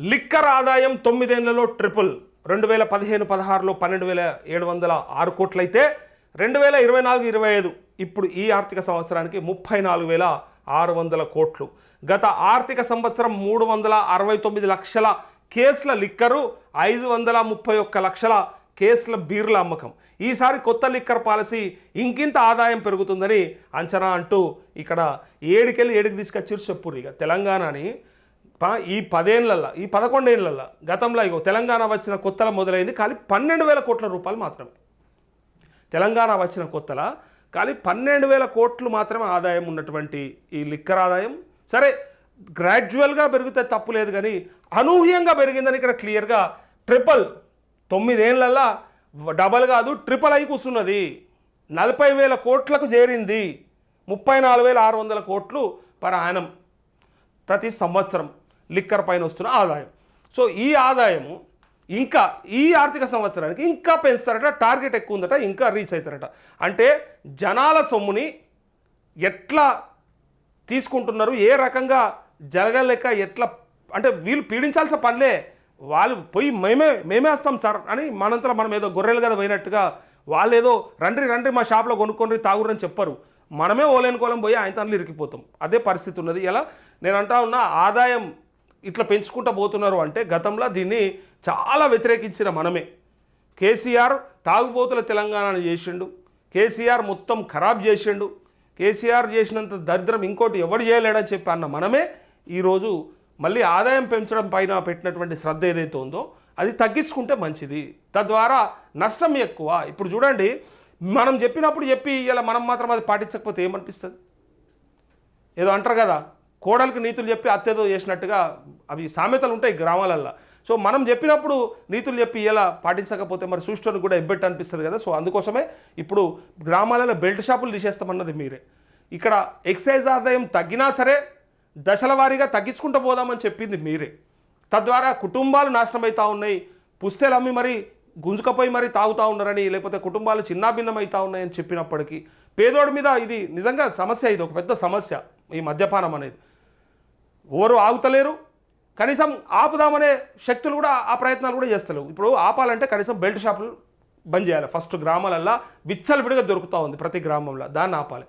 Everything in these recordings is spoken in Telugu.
లిక్కర్ ఆదాయం తొమ్మిదేళ్ళలో ట్రిపుల్. రెండు వేల పదిహేను పదహారులో పన్నెండు వేల ఏడు వందల ఆరు కోట్లయితే రెండు వేల ఇరవై నాలుగు ఇరవై ఐదు. ఇప్పుడు ఈ ఆర్థిక సంవత్సరానికి ముప్పై నాలుగు వేల ఆరు వందల కోట్లు. గత ఆర్థిక సంవత్సరం మూడు వందల అరవై తొమ్మిది లక్షల కేసుల లిక్కరు ఐదు వందల ముప్పై ఒక్క లక్షల కేసుల బీర్ల అమ్మకం. ఈసారి కొత్త లిక్కర్ పాలసీ ఇంకింత ఆదాయం పెరుగుతుందని అంచనా అంటూ ఇక్కడ ఏడుకెళ్ళి ఏడుకి తీసుకొచ్చారు చెప్పురు ఇక తెలంగాణని. ఈ పదేళ్ళల్లో ఈ పదకొండేళ్ళల్లో గతంలో ఇగో తెలంగాణ వచ్చిన కొత్తల మొదలైంది కానీ పన్నెండు వేల కోట్ల రూపాయలు మాత్రమే. తెలంగాణ వచ్చిన కొత్తల కానీ పన్నెండు వేల కోట్లు మాత్రమే ఆదాయం ఉన్నటువంటి ఈ లిక్కర్ ఆదాయం. సరే గ్రాడ్యువల్గా పెరిగితే తప్పు లేదు కానీ అనూహ్యంగా పెరిగిందని ఇక్కడ క్లియర్గా ట్రిపుల్ తొమ్మిదేళ్ళల్లా డబల్ కాదు ట్రిపుల్ అయి కూర్చున్నది. నలభై వేల కోట్లకు చేరింది. ముప్పై నాలుగు వేల ఆరు వందల కోట్లు పర యానం ప్రతి సంవత్సరం. లిక్కర్ పైన వస్తున్న ఆదాయం. సో ఈ ఆదాయము ఇంకా ఈ ఆర్థిక సంవత్సరానికి ఇంకా పెంచుతారట టార్గెట్ ఎక్కువ ఉందట ఇంకా రీచ్ అవుతారట అంటే జనాల సొమ్ముని ఎట్లా తీసుకుంటున్నారు ఏ రకంగా జరగలేక ఎట్లా అంటే వీళ్ళు పీడించాల్సిన పనిలే. వాళ్ళు పోయి మేమే మేమే వస్తాం సార్ అని మనంతా మనం ఏదో గొర్రెలు కదా పోయినట్టుగా వాళ్ళు ఏదో రండి రండి మా షాప్లో కొనుక్కొని తాగురని చెప్పరు. మనమే ఓలేని కోలం పోయి ఆయన తనలు ఇరికిపోతాం. అదే పరిస్థితి ఉన్నది. ఇలా నేను అంటా ఉన్నా ఆదాయం ఇట్లా పెంచుకుంటూ పోతున్నారు అంటే గతంలో దీన్ని చాలా వ్యతిరేకించిన మనమే. కేసీఆర్ తాగుబోతుల తెలంగాణను చేసిండు. కేసీఆర్ మొత్తం ఖరాబ్ చేసిండు. కేసీఆర్ చేసినంత దరిద్రం ఇంకోటి ఎవడు చేయలేడని చెప్పి అన్న మనమే ఈరోజు మళ్ళీ ఆదాయం పెంచడం పైన పెట్టినటువంటి శ్రద్ధ ఏదైతే ఉందో అది తగ్గించుకుంటే మంచిది. తద్వారా నష్టం ఎక్కువ. ఇప్పుడు చూడండి మనం చెప్పినప్పుడు చెప్పి ఇలా మనం మాత్రం అది పాటించకపోతే ఏమనిపిస్తుంది? ఏదో అంటారు కదా కోడలకు నీతులు చెప్పి అత్తేదో చేసినట్టుగా అవి సామెతలు ఉంటాయి గ్రామాలల్లో. సో మనం చెప్పినప్పుడు నీతులు చెప్పి ఎలా పాటించకపోతే మరి సృష్టిని కూడా ఎబ్బెట్టు అనిపిస్తుంది కదా? సో అందుకోసమే ఇప్పుడు గ్రామాలలో బెల్ట్ షాపులు తీసేస్తామన్నది మీరే. ఇక్కడ ఎక్సైజ్ ఆదాయం తగ్గినా సరే దశల వారీగా తగ్గించుకుంటూ పోదామని చెప్పింది మీరే. తద్వారా కుటుంబాలు నాశనం అవుతూ ఉన్నాయి పుస్తెలు అమ్మి మరి గుంజుకపోయి మరి తాగుతూ ఉన్నారని లేకపోతే కుటుంబాలు చిన్నాభిన్నం అవుతూ ఉన్నాయని చెప్పినప్పటికీ పేదోడి మీద ఇది నిజంగా సమస్య ఇది ఒక పెద్ద సమస్య ఈ మద్యపానం అనేది. ఎవరు ఆగుతలేరు. కనీసం ఆపుదామనే శక్తులు కూడా ఆ ప్రయత్నాలు కూడా చేస్తలేవు. ఇప్పుడు ఆపాలంటే కనీసం బెల్ట్ షాపులు బంద్ చేయాలి. ఫస్ట్ గ్రామాలల్లో విచ్చలవిడిగా దొరుకుతూ ఉంది ప్రతి గ్రామంలో. దాన్ని ఆపాలి.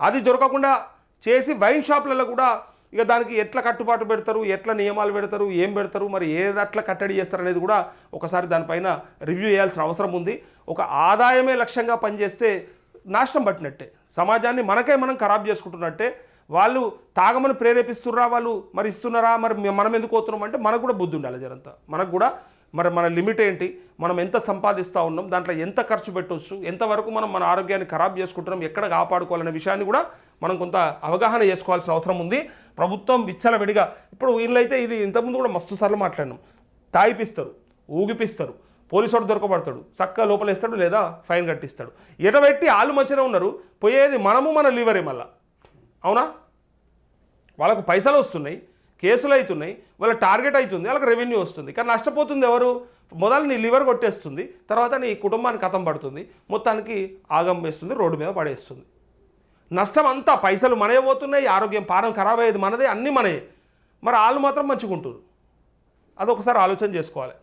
అది దొరకకుండా చేసి వైన్ షాపులలో కూడా ఇక దానికి ఎట్లా కట్టుబాటు పెడతారు ఎట్లా నియమాలు పెడతారు ఏం పెడతారు మరి ఏదట్లా కట్టడి చేస్తారు అనేది కూడా ఒకసారి దానిపైన రివ్యూ చేయాల్సిన అవసరం ఉంది. ఒక ఆదాయమే లక్ష్యంగా పనిచేస్తే నాశనం పట్టినట్టే. సమాజాన్ని మనకే మనం ఖరాబ్ చేసుకుంటున్నట్టే. వాళ్ళు తాగమని ప్రేరేపిస్తున్నారా? వాళ్ళు మరి ఇస్తున్నారా? మరి మనం ఎందుకు పోతున్నాం? అంటే మనకు కూడా బుద్ధి ఉండాలి జరంతా మనకు కూడా మరి మన లిమిట్ ఏంటి? మనం ఎంత సంపాదిస్తూ ఉన్నాం? దాంట్లో ఎంత ఖర్చు పెట్టవచ్చు ఎంతవరకు మనం మన ఆరోగ్యాన్ని ఖరాబ్ చేసుకుంటున్నాం? ఎక్కడ కాపాడుకోవాలనే విషయాన్ని కూడా మనం కొంత అవగాహన చేసుకోవాల్సిన అవసరం ఉంది. ప్రభుత్వం విచ్చలవిడిగా ఇప్పుడు వీళ్ళైతే ఇది ఇంతకుముందు కూడా మస్తు సార్లు మాట్లాడినాం. తాయిపిస్తారు ఊగిపిస్తారు పోలీసోడు దొరకబడతాడు చక్కగా లోపలేస్తాడు లేదా ఫైన్ కట్టిస్తాడు. ఎటబెట్టి వాళ్ళు మంచిగా ఉన్నారు? పోయేది మనము మన లివరే మళ్ళా. అవునా? వాళ్ళకు పైసలు వస్తున్నాయి కేసులు అవుతున్నాయి వాళ్ళ టార్గెట్ అవుతుంది వాళ్ళకి రెవెన్యూ వస్తుంది. కానీ నష్టపోతుంది ఎవరు? మొదలు నీ లివర్ కొట్టేస్తుంది తర్వాత నీ కుటుంబానికి కథం పడుతుంది మొత్తానికి ఆగం వేస్తుంది రోడ్డు మీద పడేస్తుంది. నష్టం అంతా పైసలు మనయే పోతున్నాయి ఆరోగ్యం పానం ఖరాబ్ అయ్యేది మనదే అన్నీ మనయే. మరి వాళ్ళు మాత్రం మంచిగా ఉంటారు అదొకసారి ఆలోచన చేసుకోవాలి.